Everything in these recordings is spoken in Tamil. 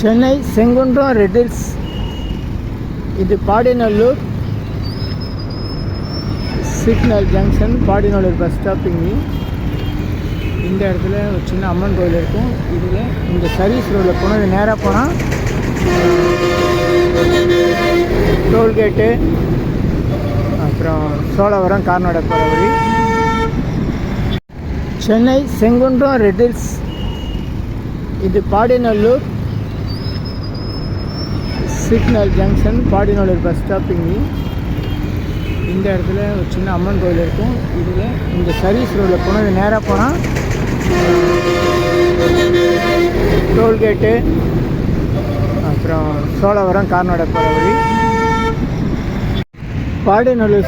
சென்னை செங்குன்றம் ரெட்டில்ஸ். இது Padinallur. Signal junction Padinallur bus stopping இந்த இடத்துல ஒரு சின்ன அம்மன் கோயில் இருக்கும். இதில் இந்த சர்வீஸ் ரோடில் போனால் நேராக போனால் டோல்கேட்டு அப்புறம் சோழவரம் கார்நாடக போகிற வழி சென்னை செங்குன்றம் ரெட்டில்ஸ். இது Padinallur. Signal junction Padinallur bus stopping இந்த இடத்துல ஒரு சின்ன அம்மன் கோயில் இருக்கும். இதில் இந்த சர்வீஸ் ரோடில் போனால் நேராக போனால் டோல்கேட்டு அப்புறம் சோழவரம் கார்நாடக போகிற வழி.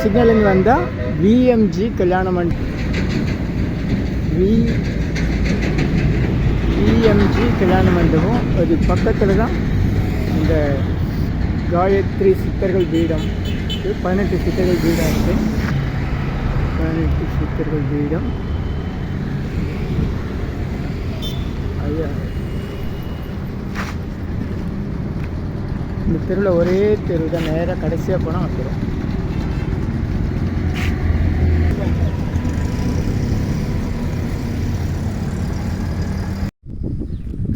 சிக்னலுங்க வந்தால் விஎம்ஜி கல்யாண மண்டபம் வி விஎம்ஜி கல்யாண மண்டபம். அது பக்கத்தில் தான் இந்த காயத்ரி சித்தர்கள் பீடம். இது பதினெட்டு சித்தர்கள் பீடம் இருக்குது பதினெட்டு சித்தர்கள் பீடம். ஐயா. இந்த தெருவில் ஒரே தெரு தான் நேராக கடைசியாக போனால் வந்துடும்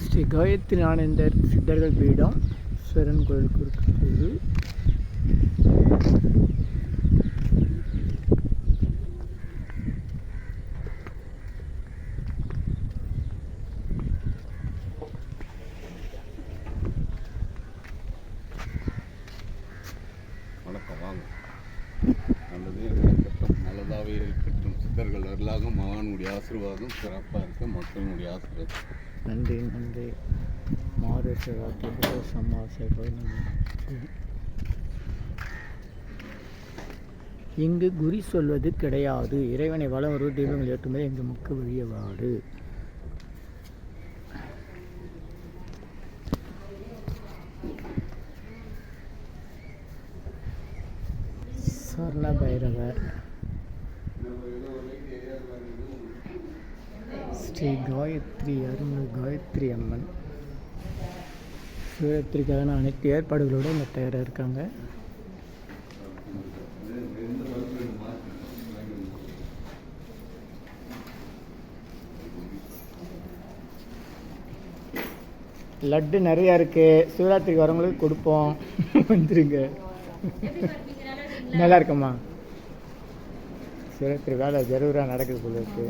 ஸ்ரீ காயத்ரி ஆனந்தர் சித்தர்கள் பீடம். ஸ்வரன் கோயில் குறுக்கு. வணக்கம் வாங்க. நல்லதே இருக்கட்டும் நல்லதாகவே இருக்கட்டும். சித்தர்கள் அருளாக மகானுடைய ஆசீர்வாதம் சிறப்பாக இருக்க மக்களுடைய ஆசீர்வாதம். நன்றி நன்றி. மாதேஸ்வரா சம்மாசை இங்கு குறி சொல்வது கிடையாது. இறைவனை வளம் ஒரு தெய்வங்கள் ஏற்றுமே எங்கள் முக்கு வழியவாடு பைரவர் ஸ்ரீ காயத்ரி அருண் காயத்ரி அம்மன். சிவராத்திரிக்கான அனைத்து ஏற்பாடுகளோடு இங்கே தயாராக இருக்காங்க. லட்டு நிறையா இருக்குது சிவராத்திரிக்கு வரவங்களுக்கு கொடுப்போம். வந்துருங்க. நல்லா இருக்கம்மா சிவராத்திரி வேலை ஜரூராக நடக்குது போல இருக்கு.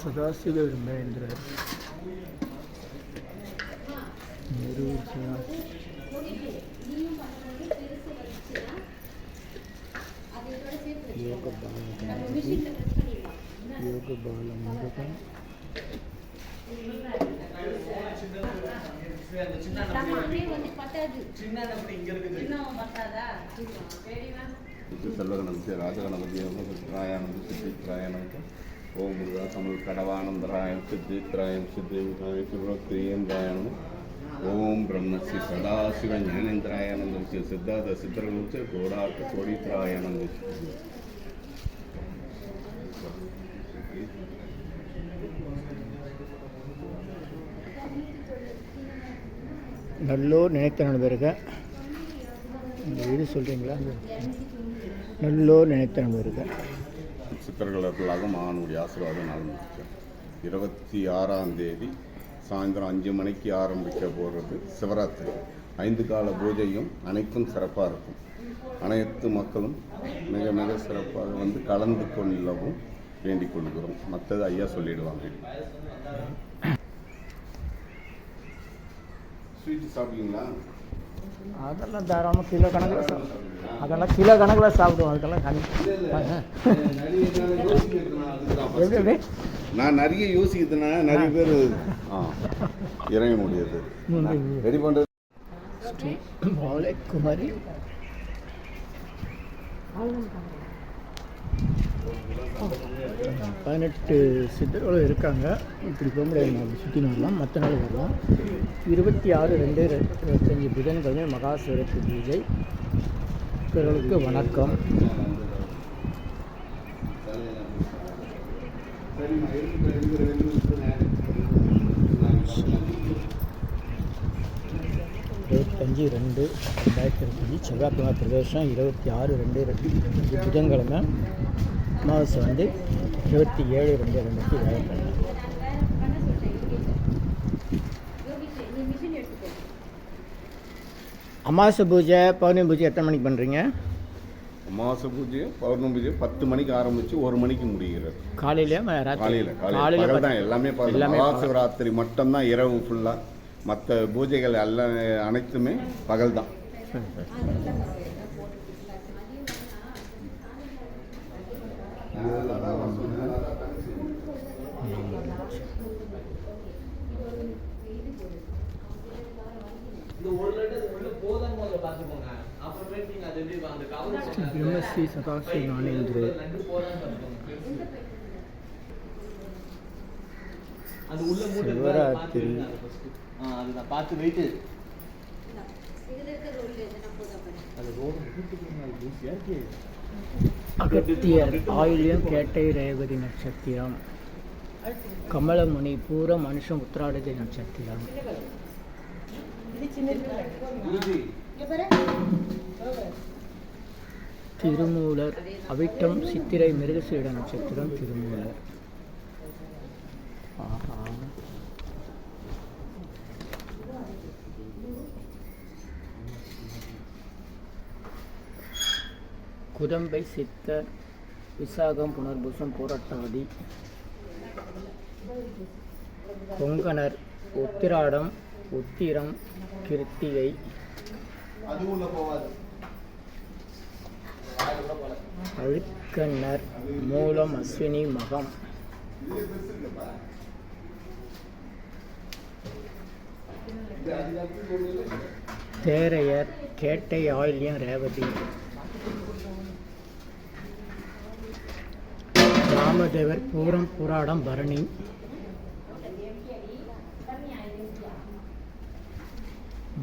சதாசிவ பிரம்மேந்திரர் யோக பால யோக பால முருகன் சித்து செல்வகணபதி ராஜகணபதி சித்ராயானந்த சித்தித்ராயானந்த ஓம் முருகா தமிழ் கடவானந்தராயம் சித்தித்ராயம் சித்தேந்திராயம் சிவக்ரியேந்திராயணம் ஓம் பிரம்மஸ்ரீ சதாசிவ ஞானேந்திராயானந்தம் ஸ்ரீ சித்தார்த்த சித்தர்களுக்கு கோடாட்ட கோடித்ராயானந்தம் நல்லோர் நினைத்த நண்பருக இந்த வீடு சொல்கிறீங்களா நல்லோர் நினைத்த நண்பருக சித்தர்கள் மகானுடைய ஆசீர்வாதம் நடந்துச்சு இருபத்தி ஆறாம் தேதி சாயந்தரம் அஞ்சு மணிக்கு ஆரம்பிக்க போகிறது சிவராத்திரி. ஐந்து கால பூஜையும் அனைத்தும் சிறப்பாக இருக்கும். அனைத்து மக்களும் மிக மிக சிறப்பாக வந்து கலந்து கொள்ளவும் வேண்டிக் கொள்கிறோம். மற்றது ஐயா சொல்லிடுவாங்க. ஸ்வீட் சாப்பிட்டீங்களா அதெல்லாம் தாராளமாக கிலோ கணக்கில் சாப்பிடுவோம் அதெல்லாம் கிலோ கணக்கில் சாப்பிடுவோம். அதுக்கெல்லாம் எப்படி எப்படி? நான் நிறைய யோசிக்கிறதுனால நிறைய பேர் ஆ இறைவனுடையது ரெடி பண்ணுறது ஸ்ரீ பாலகுமாரி. பதினெட்டு சித்தர்களும் இருக்காங்க. இப்படி போக முடியாது நம்ம சுற்றி வரலாம். மற்ற நாள் வரலாம். இருபத்தி ஆறு ரெண்டு இருபத்தஞ்சி புதன்கிழமை மகாசிவரத்து பூஜை. சித்தர்களுக்கு வணக்கம். இருபத்தஞ்சி ரெண்டு ரெண்டாயிரத்தி இருபத்தஞ்சி செவ்வாய்க்கிழமை பிரதேசம் இருபத்தி ஆறு ரெண்டு ரெண்டு புதன்கிழமை. அமாவாசை வந்து இருபத்தி ஏழு ரெண்டு ரெண்டாயிரத்தி அமாவாசை பூஜை பௌர்ணமி பூஜை எத்தனை மணிக்கு பண்ணுறீங்க அமாவாசை பூஜை பௌர்ணமி பூஜை பத்து மணிக்கு ஆரம்பிச்சு ஒரு மணிக்கு முடிகிறது. காலையில ராத்திரி? காலையில் காலையில். தான் எல்லாமே பகல். எல்லாமே மகா சிவராத்திரி மட்டும்தான் இரவு ஃபுல்லாக மற்ற பூஜைகள் எல்லாம் அனைத்துமே பகல் தான் சரி, சரி. இந்த ஒரு லெட்டர் உள்ள போதும் முதல்ல பார்த்துக்கோங்க அப்புறமேட்டு நீங்க அது எப்படி அந்த கவர் ஸ்ரீ பிரம்மஸ்ரீ சதாசிவ ஞானேந்திர அது உள்ள மூட்டை சிவராத்திரி. அதை. ஆ அதுதான் பார்த்து அது ரோடு இருக்கு அகத்தியர் ஆயில்யம் கேட்டை ரேவதி நட்சத்திரம். கமலமுனி பூர மனுஷம் உத்திராடதி நட்சத்திரம். திருமூலர் அவிட்டம் சித்திரை மிருகசீட நட்சத்திரம் திருமூலர். ஆஹா. குதம்பை சித்தர் விசாகம் புனர்பூசம் போராட்டாதி. பொங்கனர் உத்திராடம் உத்திரம் கிருத்திகை. அழுக்கண்ணர் மூலம் அஸ்வினி மகம். தேரையர் கேட்டை ஆயில்யம் ரேவதி. ராமதேவர் பூரம் புராடம் பரணி.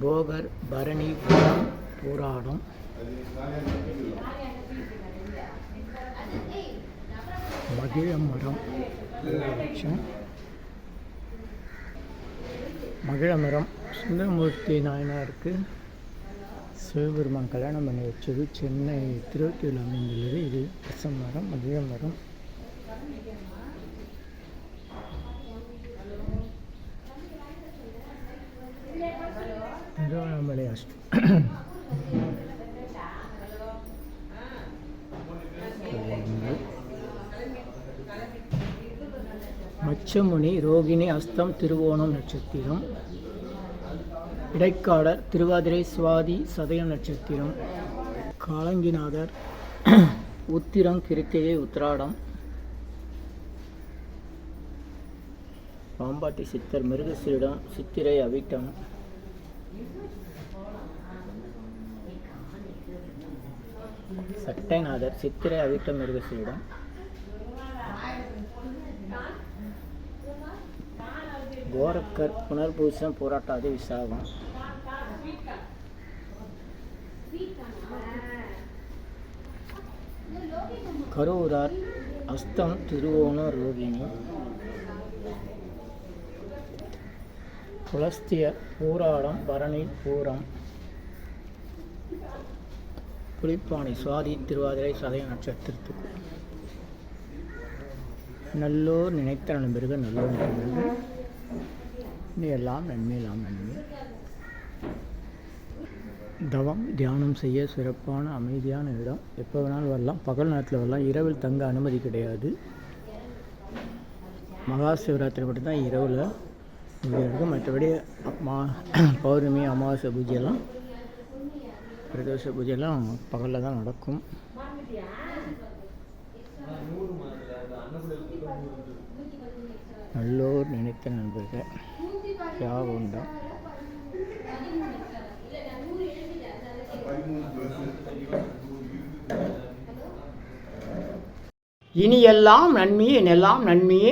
போகர் பரணி பூரம் பூராடம். மகிழமரம். மகிழமரம். சுந்தரமூர்த்தி நாயனாருக்கு சிவபெருமான் கல்யாணம் பண்ணி வச்சது சென்னை திருவத்தியில் அமைந்துள்ளது இது பசம் மரம் மகிழமரம். திருவண்ணாமலை மச்சமுனி ரோகிணி அஸ்தம் திருவோணம் நட்சத்திரம் இடைக்காடர் திருவாதிரை சுவாதி சதய நட்சத்திரம் காலங்கிநாதர் உத்திரம் கிருத்திகை உத்திராடம் பாம்பாட்டி சித்தர் மிருகசீடம் சித்திரை அவிட்டம். சட்டைநாதர் சித்திரை அவிட்டம் மிருகசீடம் கோரக்கர் புனர்பூசம் போராட்டாதி விசாகம். கரூரார் அஸ்தம் திருவோண ரோகிணி. புலஸ்திய பூராடம் பரணி பூரம். புலிப்பாணி சுவாதி திருவாதிரை சதய நட்சத்திரத்துக்கு நல்லோர் நினைத்த பிறகு நல்லோர் நண்பர்கள் எல்லாம் நன்மையெல்லாம் நன்மை. தவம் தியானம் செய்ய சிறப்பான அமைதியான இடம். எப்போ வேணாலும் வரலாம். பகல் நேரத்தில் வரலாம். இரவில் தங்க அனுமதி கிடையாது. மகா சிவராத்திரி மட்டும்தான் இரவில். இங்கே இருக்கும் மற்றபடி மா பௌர்ணமி அமாவாசை பூஜையெல்லாம் பிரதோஷ பூஜையெல்லாம் பகலில் தான் நடக்கும். நல்லோர் நினைத்த நண்பர்கள். யாவுண்டா இனி எல்லாம் நன்மையே என்னெல்லாம் நன்மையே.